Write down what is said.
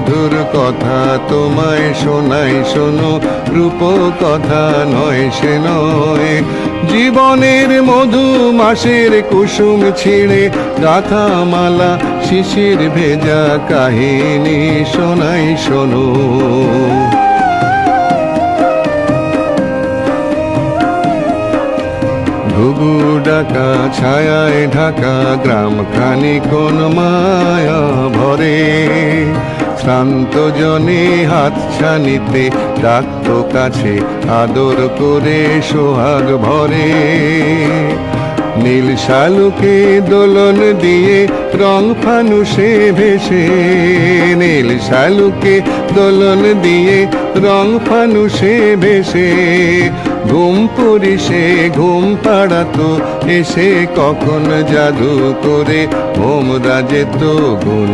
মধুর কথা তোমায় শোনাই শোনো, রূপ কথা নয় সে নয়। জীবনের মধু মাসের কুসুম ছিঁড়ে গাথা মালা শিশির ভেজা কাহিনী শোনাই শোনো। ঘুঘু ডাকা ছায়ায় ঢাকা গ্রাম খানি কোন মায়া ভরে। শ্রান্ত জনে হাত ছানিতে, ডাকত কাছে আদর করে সোহাগ ভরে। নীল শালুকে দোলন দিয়ে রং ফানুষে ভেসে। নীল শালুকে দোলন দিয়ে রং ফানুষে ভেসে। ঘুম পুরিসে ঘুম পাড়াতো, এসে কখন জাদু করে ভোমরা যেত গুন